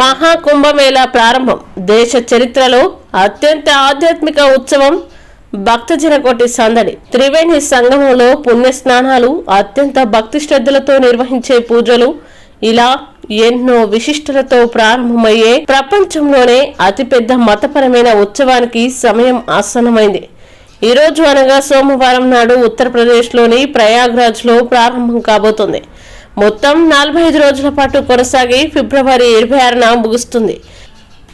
మహాకుంభమేళా ప్రారంభం. దేశ చరిత్రలో అత్యంత ఆధ్యాత్మిక ఉత్సవం భక్తజన కోటి సందడి. త్రివేణి సంగమంలో పుణ్య స్నానాలు అత్యంత భక్తి శ్రద్ధలతో నిర్వహించే పూజలు ఇలా ఎన్నో విశిష్టలతో ప్రారంభమయ్యే ప్రపంచంలోనే అతిపెద్ద మతపరమైన ఉత్సవానికి సమయం ఆసన్నమైంది. ఈ రోజు అనగా సోమవారం నాడు ఉత్తరప్రదేశ్లోని ప్రయాగ్రాజ్లో ప్రారంభం కాబోతుంది. మొత్తం నలభై ఐదు రోజుల పాటు కొనసాగి ఫిబ్రవరి ఇరవై ఆరున ముగుస్తుంది.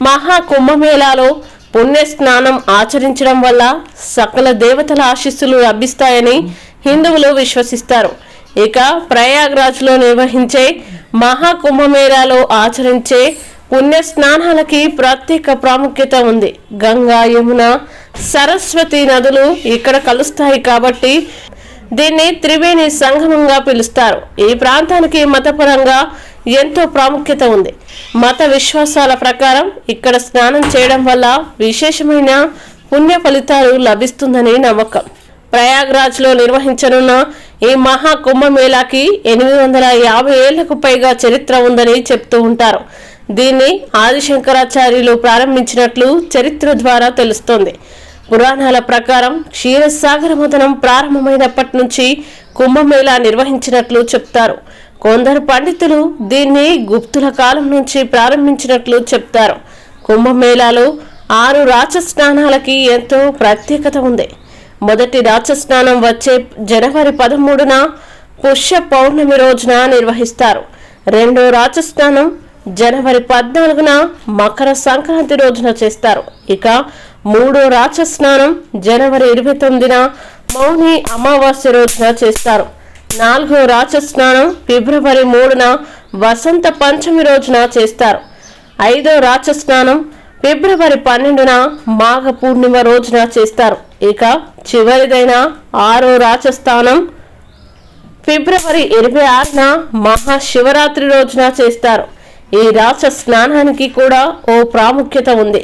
మహా కుంభమేళాలో పుణ్య స్నానం ఆచరించడం వల్ల సకల దేవతల ఆశీస్సులు లభిస్తాయని హిందువులు విశ్వసిస్తారు. ఇక ప్రయాగ్రాజ్లో నిర్వహించే మహా కుంభమేళాలో ఆచరించే పుణ్య స్నానాలకి ప్రత్యేక ప్రాముఖ్యత ఉంది. గంగా యమున సరస్వతి నదులు ఇక్కడ కలుస్తాయి కాబట్టి దీన్ని త్రివేణి సంగమంగా పిలుస్తారు. ఈ ప్రాంతానికి మతపరంగా ఎంతో ప్రాముఖ్యత ఉంది. మత విశ్వాసాల ప్రకారం ఇక్కడ స్నానం చేయడం వల్ల విశేషమైన పుణ్య ఫలితాలు లభిస్తుందని నమ్మకం. ప్రయాగ్రాజ్లో నిర్వహించనున్న ఈ మహా కుంభమేళాకి ఎనిమిది వందల యాభై ఏళ్ళకు పైగా చరిత్ర ఉందని చెప్తూ ఉంటారు. దీన్ని ఆదిశంకరాచార్యులు ప్రారంభించినట్లు చరిత్ర ద్వారా తెలుస్తోంది. పురాణాల ప్రకారం క్షీరసాగర మదనం ప్రారంభమైనప్పటి నుంచి కుంభమేళా నిర్వహించినట్లు చెప్తారు. కొందరు పండితులు దీన్ని గుప్తుల కాలం నుంచి ప్రారంభించినట్లు చెప్తారు. కుంభమేళాలో ఆరు రాచ స్నానాలకి ఎంతో ప్రత్యేకత ఉంది. మొదటి రాచస్నానం వచ్చే జనవరి పదమూడున పుష్య పౌర్ణమి రోజున నిర్వహిస్తారు. రెండో రాచస్నానం జనవరి పద్నాలుగున మకర సంక్రాంతి రోజున చేస్తారు. ఇక మూడో రాచస్నానం జనవరి ఇరవై తొమ్మిదిన మౌని అమావాస్య రోజున చేస్తారు. నాలుగో రాచ స్నానం ఫిబ్రవరి మూడున వసంత పంచమి రోజున చేస్తారు. ఐదో రాచ స్నానం ఫిబ్రవరి పన్నెండున మాఘ పూర్ణిమ రోజున చేస్తారు. ఇక చివరిదైన ఆరో రాచస్థానం ఫిబ్రవరి ఇరవై ఆరున మహాశివరాత్రి రోజున చేస్తారు. ఈ రాచ స్నానానికి కూడా ఓ ప్రాముఖ్యత ఉంది.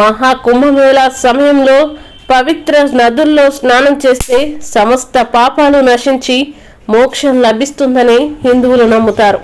మహాకుంభమేళ సమయంలో పవిత్ర నదుల్లో స్నానం చేస్తే సమస్త పాపాలు నశించి మోక్షం లభిస్తుందని హిందువులు నమ్ముతారు.